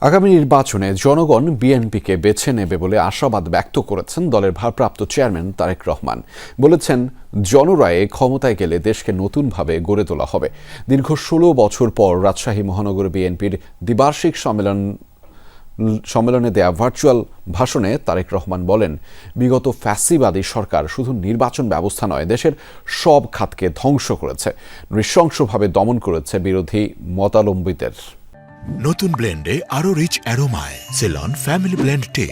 আগামী নির্বাচনে জনগণ বিএনপিকে বেছে নেবে বলে আশাবাদ ব্যক্ত করেছেন দলের ভারপ্রাপ্ত চেয়ারম্যান তারেক রহমান। বলেছেন, জনরায়ে ক্ষমতায় গেলে দেশকে নতুনভাবে গড়ে তোলা হবে। দীর্ঘ ষোলো বছর পর রাজশাহী মহানগর বিএনপির দ্বিবার্ষিক সম্মেলন, সম্মেলনে দেয়া ভার্চুয়াল ভাষণে তারেক রহমান বলেন, বিগত ফ্যাসিবাদী সরকার শুধু নির্বাচন ব্যবস্থা নয়, দেশের সব খাতকে ধ্বংস করেছে। নৃশংসভাবে দমন করেছে বিরোধী মতালম্বিতের নতুন ব্লেন্ডে আরও রিচ অ্যারোমায় সেলন ফ্যামিলি ব্লেন্ড টে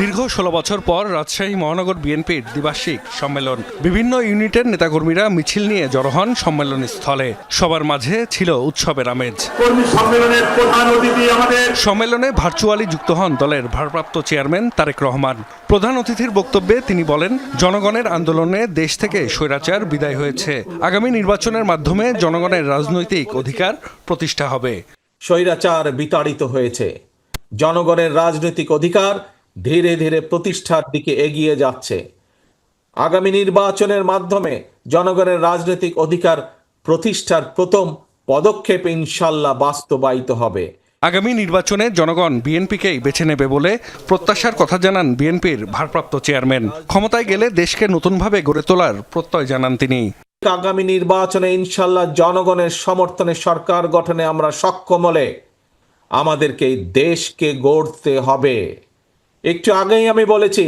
দীর্ঘ ষোলো বছর পর রাজশাহী মহানগর বিএনপির দ্বিবার্ষিক সম্মেলন। বিভিন্ন ইউনিটের নেতাকর্মীরা মিছিল নিয়ে জড়ো হন সম্মেলন স্থলে সবার মাঝে ছিল উৎসবের আমেজ। কর্মী সম্মেলনের প্রধান অতিথি আমাদের। সম্মেলনে ভার্চুয়ালি যুক্ত হন দলের ভারপ্রাপ্ত চেয়ারম্যান তারেক রহমান। প্রধান অতিথির বক্তব্যে তিনি বলেন জনগণের আন্দোলনে দেশ থেকে স্বৈরাচার বিদায় হয়েছে। আগামী নির্বাচনের মাধ্যমে জনগণের রাজনৈতিক অধিকার প্রতিষ্ঠা হবে। স্বৈরাচার বিতাড়িত হয়েছে। জনগণের রাজনৈতিক অধিকার ধীরে ধীরে প্রতিষ্ঠার দিকে এগিয়ে যাচ্ছে। আগামী নির্বাচনের মাধ্যমে জনগণের রাজনৈতিক অধিকার প্রতিষ্ঠার প্রথম পদক্ষেপ ইনশাল্লাহ বাস্তবায়িত হবে। আগামী নির্বাচনে জনগণ বিএনপিকেই বেছে নেবে বলে প্রত্যাশার কথা জানান বিএনপির ভারপ্রাপ্ত চেয়ারম্যান। ক্ষমতায় গেলে দেশকে নতুনভাবে গড়ে তোলার প্রত্যয় জানান তিনি। আগামী নির্বাচনে ইনশাল্লাহ জনগণের সমর্থনে সরকার গঠনে আমরা সক্ষম হলে আমাদেরকে দেশকে গড়তে হবে। একটু আগেই আমি বলেছি,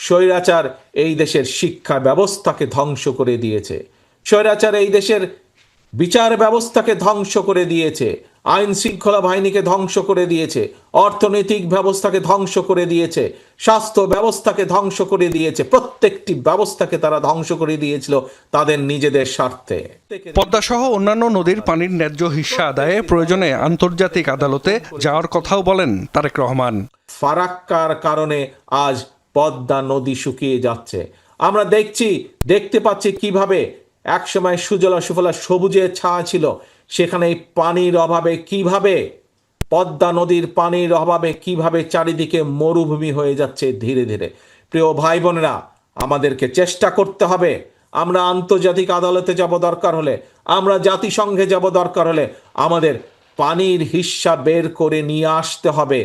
স্বৈরাচার এই দেশের শিক্ষা ব্যবস্থাকে ধ্বংস করে দিয়েছে। স্বৈরাচার এই দেশের বিচার ব্যবস্থাকে ধ্বংস করে দিয়েছে, আইন শৃঙ্খলা বাহিনীকে ধ্বংস করে দিয়েছে, অর্থনৈতিক ব্যবস্থাকে ধ্বংস করে দিয়েছে, স্বাস্থ্য ব্যবস্থাকে ধ্বংস করে দিয়েছে, প্রত্যেকটি ব্যবস্থাকে তারা ধ্বংস করে দিয়েছিল তাদের নিজেদের স্বার্থে। পদ্মাসহ অন্যান্য নদীর পানির ন্যায্য হিস্সা আদায়ে প্রয়োজনে আন্তর্জাতিক আদালতে যাওয়ার কথাও বলেন তারেক রহমান। ফারাক্কার কারণে আজ পদ্মা নদী শুকিয়ে যাচ্ছে। আমরা দেখছি, দেখতে পাচ্ছি কীভাবে একসময় সুজলা সুফলা সবুজের ছায়া ছিল, সেখানে পানির অভাবে কীভাবে, পদ্মা নদীর পানির অভাবে কীভাবে চারিদিকে মরুভূমি হয়ে যাচ্ছে ধীরে ধীরে। প্রিয় ভাই বোনেরা আমাদেরকে চেষ্টা করতে হবে। আমরা আন্তর্জাতিক আদালতে যাব দরকার হলে, আমরা জাতিসংঘে যাব দরকার হলে, আমাদের পানির হিস্সা বের করে নিয়ে আসতে হবে।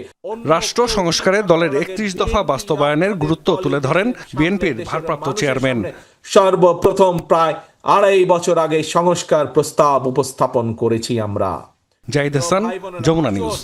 রাষ্ট্র সংস্কারে দলের একত্রিশ দফা বাস্তবায়নের গুরুত্ব তুলে ধরেন বিএনপির ভারপ্রাপ্ত চেয়ারম্যান। সর্বপ্রথম প্রায় আড়াই বছর আগে সংস্কার প্রস্তাব উপস্থাপন করেছি আমরা। জাহিদ হাসান যমুনা নিউজ।